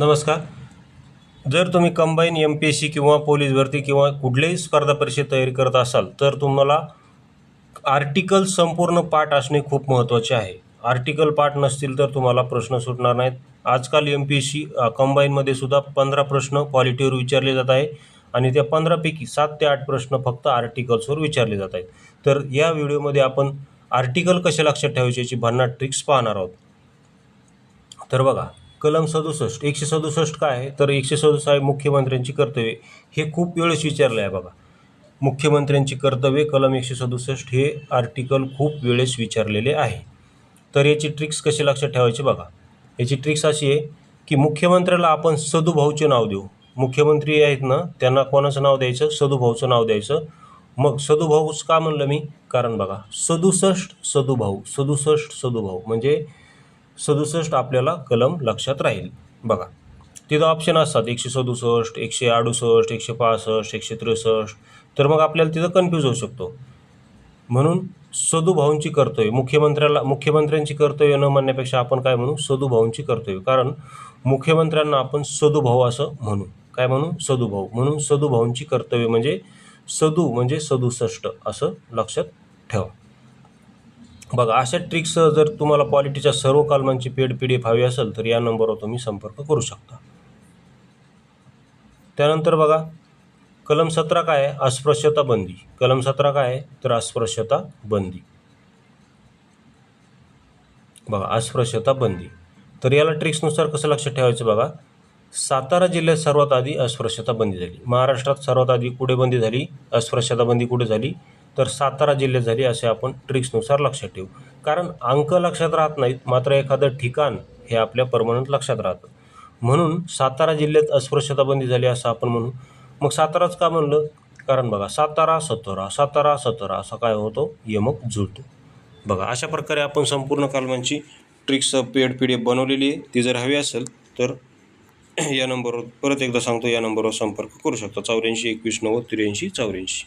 नमस्कार. जर तुम्ही combine M P S C किंवा पोलीस भरती किंवा कुठल्याही स्पर्धा परीक्षेत तयारी करत असाल तर तुम्हाला आर्टिकल संपूर्ण पाठ असणे खूप महत्त्वाचे आहे. आर्टिकल पाठ नसतील तर तुम्हाला प्रश्न सुटणार नाहीत. आजकाल एम पी एस सी कंबाईनमध्ये सुद्धा पंधरा प्रश्न क्वालिटीवर विचारले जात आहे आणि त्या पंधरापैकी सात ते आठ प्रश्न फक्त आर्टिकल्सवर विचारले जात आहेत. तर या व्हिडिओमध्ये आपण आर्टिकल कसे लक्षात ठेवायचे याची भन्नाट ट्रिक्स पाहणार आहोत. तर बघा कलम सदुसष्ट एकशे सदुसष्ट काय आहे? तर एकशे सदुसष्ट आहे मुख्यमंत्र्यांची कर्तव्ये हे खूप वेळेस विचारलं आहे बघा. मुख्यमंत्र्यांची कर्तव्ये कलम एकशे सदुसष्ट हे आर्टिकल खूप वेळेस विचारलेले आहे. तर याची ट्रिक्स कशी लक्षात ठेवायची बघा. याची ट्रिक्स अशी आहे की मुख्यमंत्र्याला आपण सदुभाऊचे नाव देऊ. मुख्यमंत्री आहेत ना त्यांना कोणाचं नाव द्यायचं? सदुभाऊचं नाव द्यायचं. मग सदुभाऊच का म्हणलं मी? कारण बघा सदुसष्ट सदुभाऊ सदुसष्ट सदुभाऊ. म्हणजे सदुसष्ट आपल्याला कलम लक्षात राहील. बघा तिथं ऑप्शन असतात. एकशे सदुसष्ट एकशे अडुसष्ट एकशे पासष्ट एकशे त्रेसष्ट. तर मग आपल्याला तिथं कन्फ्यूज होऊ शकतो. म्हणून सदुभाऊंची कर्तव्य मुख्यमंत्र्याला मुख्यमंत्र्यांची कर्तव्य न म्हणण्यापेक्षा आपण काय म्हणू? सदुभाऊंची कर्तव्य. कारण मुख्यमंत्र्यांना आपण सदुभाऊ असं म्हणू. काय म्हणू? सदुभाऊ. म्हणून सदुभाऊंची कर्तव्य म्हणजे सदू म्हणजे सदुसष्ट असं लक्षात ठेवा. बघा अशा ट्रिक्ससह जर तुम्हाला क्वालिटीच्या सर्व कलमांची पेड पी डी एफ हवी असेल तर या नंबरवर तुम्ही संपर्क करू शकता. त्यानंतर बघा कलम सतरा काय आहे? अस्पृश्यता बंदी. कलम सतरा काय आहे? तर अस्पृश्यता बंदी. बघा अस्पृश्यता बंदी. तर याला ट्रिक्सनुसार कसं लक्षात ठेवायचं बघा? सातारा जिल्ह्यात सर्वात आधी अस्पृश्यता बंदी झाली. महाराष्ट्रात सर्वात आधी कुठे बंदी झाली? अस्पृश्यता बंदी कुठे झाली? तर सातारा जिल्ह्यात झाली असे आपण ट्रिक्सनुसार लक्षात ठेवू. कारण अंक लक्षात राहत नाहीत मात्र एखादं ठिकाण हे आपल्या परमनंट लक्षात राहतं. म्हणून सातारा जिल्ह्यात अस्पृश्यता बंदी झाली असं आपण म्हणू. मग साताराच का म्हणलं? कारण बघा सातारा सतरा सातारा सतरा असा काय होतो? यमक जुळतो. बघा अशा प्रकारे आपण संपूर्ण कालमांची tricks paid P D F बनवलेली आहे. ती जर हवी असेल तर या नंबरवर परत एकदा सांगतो या नंबरवर संपर्क करू शकता. चौऱ्याऐंशी एकवीस नव्वद त्र्याऐंशी चौऱ्याऐंशी.